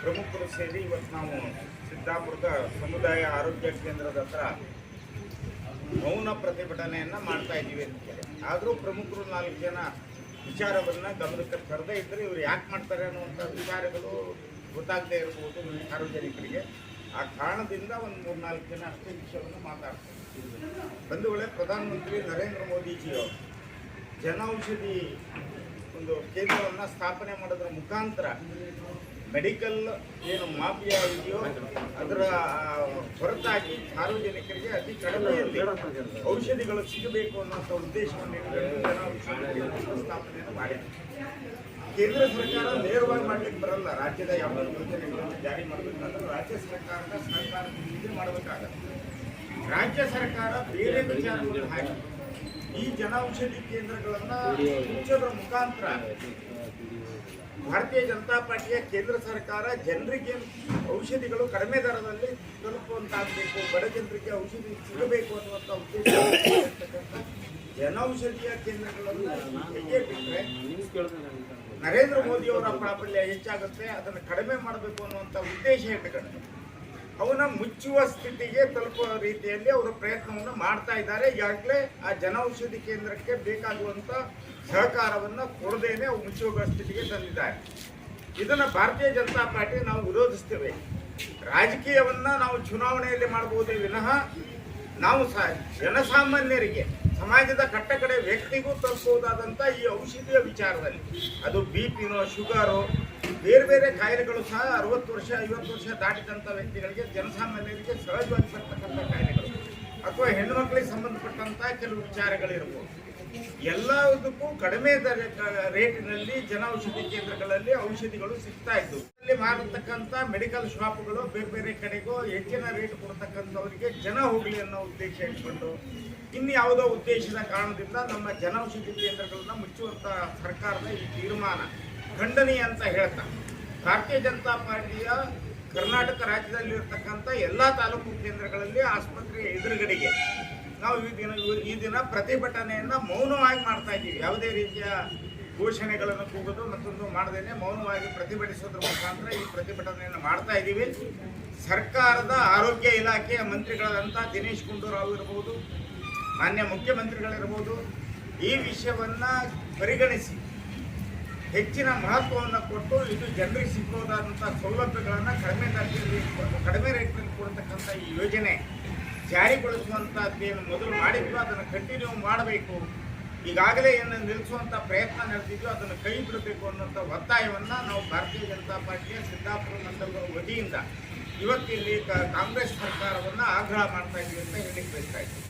ಪ್ರಮುಖರು ಸೇರಿ ಇವತ್ತು ನಾವು ಸಿದ್ದಾಪುರದ ಸಮುದಾಯ ಆರೋಗ್ಯ ಕೇಂದ್ರದ ಹತ್ರ ಮೌನ ಪ್ರತಿಭಟನೆಯನ್ನು ಮಾಡ್ತಾ ಇದ್ದೀವಿ ಅಂತ ಹೇಳಿ. ಆದರೂ ಪ್ರಮುಖರು ನಾಲ್ಕು ಜನ ವಿಚಾರವನ್ನು ಗಮನಕ್ಕೆ ತರದೇ ಇದ್ದರೆ ಇವರು ಯಾಕೆ ಮಾಡ್ತಾರೆ ಅನ್ನುವಂಥ ವಿಚಾರಗಳು ಗೊತ್ತಾಗದೇ ಇರಬಹುದು ಸಾರ್ವಜನಿಕರಿಗೆ ಆ ಕಾರಣದಿಂದ ಒಂದು ಮೂರು ನಾಲ್ಕು ಜನ ಅಷ್ಟೇ ವಿಷಯವನ್ನು ಮಾತಾಡ್ತಾರೆ ಒಂದು ವೇಳೆ ಪ್ರಧಾನಮಂತ್ರಿ ನರೇಂದ್ರ ಮೋದಿಜಿಯವರು ಜನೌಷಧಿ ಒಂದು ಕೇಂದ್ರವನ್ನು ಸ್ಥಾಪನೆ ಮಾಡೋದ್ರ ಮುಖಾಂತರ ಮೆಡಿಕಲ್ ಏನು ಮಾಫಿಯಾ ಇದೆಯೋ ಅದರ ಹೊರತಾಗಿ ಸಾರ್ವಜನಿಕರಿಗೆ ಅತಿ ಕಡಿಮೆಯಲ್ಲಿ ಔಷಧಿಗಳು ಸಿಗಬೇಕು ಅನ್ನೋಂಥ ಉದ್ದೇಶವನ್ನು ಸ್ಥಾಪನೆಯನ್ನು ಮಾಡಿದೆ ಕೇಂದ್ರ ಸರ್ಕಾರ ನೇರವಾಗಿ ಮಾಡ್ಲಿಕ್ಕೆ ಬರಲ್ಲ. ರಾಜ್ಯದ ಯಾವ ಯೋಜನೆಗಳನ್ನು ಜಾರಿ ಮಾಡಬೇಕಾದ್ರೆ ರಾಜ್ಯ ಸರ್ಕಾರದ ಸರ್ಕಾರದಿಂದ ಮಾಡಬೇಕಾಗತ್ತೆ. ರಾಜ್ಯ ಸರ್ಕಾರ ಬೇರೆ ವಿಚಾರಗಳನ್ನು ಹಾಕಿ ಈ ಜನೌಷಧಿ ಕೇಂದ್ರಗಳನ್ನು ಮುಚ್ಚೋದ್ರ ಮುಖಾಂತರ ಭಾರತೀಯ ಜನತಾ ಪಾರ್ಟಿಯ ಕೇಂದ್ರ ಸರ್ಕಾರ ಜನರಿಗೆ ಔಷಧಿಗಳು ಕಡಿಮೆ ದರದಲ್ಲಿ ತಲುಪುವಂತಾಗಬೇಕು, ಬಡ ಜನರಿಗೆ ಔಷಧಿ ಸಿಗಬೇಕು ಅನ್ನುವಂಥ ಉದ್ದೇಶ ಜನೌಷಧಿಯ ಕೇಂದ್ರಗಳನ್ನು ಹೇಗೆ ಬಿಟ್ಟರೆ ನರೇಂದ್ರ ಮೋದಿಯವರ ಪ್ರಾಬಲ್ಯ ಹೆಚ್ಚಾಗುತ್ತೆ, ಅದನ್ನು ಕಡಿಮೆ ಮಾಡಬೇಕು ಅನ್ನುವಂಥ ಉದ್ದೇಶ ಇಟ್ಟುಕೊಂಡು ಅವನ್ನ ಮುಚ್ಚುವ ಸ್ಥಿತಿಗೆ ತಲುಪುವ ರೀತಿಯಲ್ಲಿ ಅವರು ಪ್ರಯತ್ನವನ್ನು ಮಾಡ್ತಾ ಇದ್ದಾರೆ. ಈಗಾಗಲೇ ಆ ಜನೌಷಧಿ ಕೇಂದ್ರಕ್ಕೆ ಬೇಕಾಗುವಂತ ಸಹಕಾರವನ್ನು ಕೊಡದೇನೆ ಅವು ಮುಚ್ಚುವ ಸ್ಥಿತಿಗೆ ತಂದಿದ್ದಾರೆ. ಇದನ್ನು ಭಾರತೀಯ ಜನತಾ ಪಾರ್ಟಿ ನಾವು ವಿರೋಧಿಸ್ತೇವೆ. ರಾಜಕೀಯವನ್ನ ನಾವು ಚುನಾವಣೆಯಲ್ಲಿ ಮಾಡಬಹುದೇ ವಿನಃ ನಾವು ಸಹ ಜನಸಾಮಾನ್ಯರಿಗೆ, ಸಮಾಜದ ಕಟ್ಟಕಡೆ ವ್ಯಕ್ತಿಗೂ ತಲುಪಬಹುದಾದಂಥ ಈ ಔಷಧಿಯ ವಿಚಾರದಲ್ಲಿ, ಅದು ಬಿ ಪಿನೋ ಶುಗರು ಬೇರೆ ಬೇರೆ ಕಾಯಿಲೆಗಳು ಸಹ ಅರವತ್ತು ವರ್ಷ, ಐವತ್ತು ವರ್ಷ ದಾಟಿದಂಥ ವ್ಯಕ್ತಿಗಳಿಗೆ ಜನಸಾಮಾನ್ಯರಿಗೆ ಸಹಜವಾಗಿ ಬರ್ತಕ್ಕಂಥ ಕಾಯಿಲೆಗಳು. ಅಥವಾ ಹೆಣ್ಣು ಮಕ್ಕಳಿಗೆ ಸಂಬಂಧಪಟ್ಟಂಥ ಕೆಲವು ವಿಚಾರಗಳಿರ್ಬೋದು. ಎಲ್ಲದಕ್ಕೂ ಕಡಿಮೆ ದರ ರೇಟಿನಲ್ಲಿ ಜನೌಷಧಿ ಕೇಂದ್ರಗಳಲ್ಲಿ ಔಷಧಿಗಳು ಸಿಗ್ತಾ ಇದ್ದವು. ಅಲ್ಲಿ ಮಾರತಕ್ಕಂಥ ಮೆಡಿಕಲ್ ಶಾಪ್ಗಳು ಬೇರೆ ಬೇರೆ ಕಡೆಗೂ ಹೆಚ್ಚಿನ ರೇಟ್ ಕೊಡ್ತಕ್ಕಂಥವರಿಗೆ ಜನ ಹೋಗಲಿ ಅನ್ನೋ ಉದ್ದೇಶ ಇಟ್ಕೊಂಡು ಇನ್ಯಾವುದೋ ಉದ್ದೇಶದ ಕಾರಣದಿಂದ ನಮ್ಮ ಜನೌಷಧಿ ಕೇಂದ್ರಗಳನ್ನ ಮುಚ್ಚುವಂಥ ಸರ್ಕಾರದ ಈ ತೀರ್ಮಾನ. ಖಂಡನೀಯ ಅಂತ ಹೇಳ್ತಾ ಭಾರತೀಯ ಜನತಾ ಪಾರ್ಟಿಯ ಕರ್ನಾಟಕ ರಾಜ್ಯದಲ್ಲಿರ್ತಕ್ಕಂಥ ಎಲ್ಲ ತಾಲೂಕು ಕೇಂದ್ರಗಳಲ್ಲಿ ಆಸ್ಪತ್ರೆಯ ಎದುರುಗಡೆಗೆ. ನಾವು ಈ ದಿನ ಈ ದಿನ ಪ್ರತಿಭಟನೆಯನ್ನ ಮೌನವಾಗಿ ಮಾಡ್ತಾ ಇದ್ದೀವಿ. ಯಾವುದೇ ರೀತಿಯ ಘೋಷಣೆಗಳನ್ನು ಕೂಗೋದು ಮತ್ತೊಂದು ಮಾಡದೇನೆ ಮೌನವಾಗಿ ಪ್ರತಿಭಟಿಸೋದ್ರ ಮುಖಾಂತರ ಈ ಪ್ರತಿಭಟನೆಯನ್ನು ಮಾಡ್ತಾ ಇದ್ದೀವಿ. ಸರ್ಕಾರದ ಆರೋಗ್ಯ ಇಲಾಖೆಯ ಮಂತ್ರಿಗಳಾದಂಥ ದಿನೇಶ್ ಗುಂಡೂರಾವ್ ಇರ್ಬೋದು, ಮಾನ್ಯ ಮುಖ್ಯಮಂತ್ರಿಗಳಿರ್ಬೋದು, ಈ ವಿಷಯವನ್ನು ಪರಿಗಣಿಸಿ ಹೆಚ್ಚಿನ ಮಹತ್ವವನ್ನು ಕೊಟ್ಟು ಇದು ಜನರಿಗೆ ಸಿಗ್ಬೋದಾದಂಥ ಸೌಲಭ್ಯಗಳನ್ನು ಕಡಿಮೆ ದರದಲ್ಲಿ ಕಡಿಮೆ ರೇಟ್ನಲ್ಲಿ ಕೊಡ್ತಕ್ಕಂಥ ಈ ಯೋಜನೆ ಜಾರಿಗೊಳಿಸುವಂಥದ್ದೇನು ಮೊದಲು ಮಾಡಿದ್ರು, ಅದನ್ನು ಕಂಟಿನ್ಯೂ ಮಾಡಬೇಕು. ಈಗಾಗಲೇ ಏನು ನಿಲ್ಲಿಸುವಂಥ ಪ್ರಯತ್ನ ನಡೆದಿದ್ದು ಅದನ್ನು ಕೈ ಬಿಡಬೇಕು ಅನ್ನೋಂಥ ಒತ್ತಾಯವನ್ನು ನಾವು ಭಾರತೀಯ ಜನತಾ ಪಾರ್ಟಿಯ ಸಿದ್ದಾಪುರ ಮಂಡಲದ ವತಿಯಿಂದ ಇವತ್ತಿಲ್ಲಿ ಕಾಂಗ್ರೆಸ್ ಸರ್ಕಾರವನ್ನು ಆಗ್ರಹ ಮಾಡ್ತಾ ಇದ್ದೀವಿ ಅಂತ ಹೇಳಿ ಬಯಸ್ತಾ ಇದ್ದೀವಿ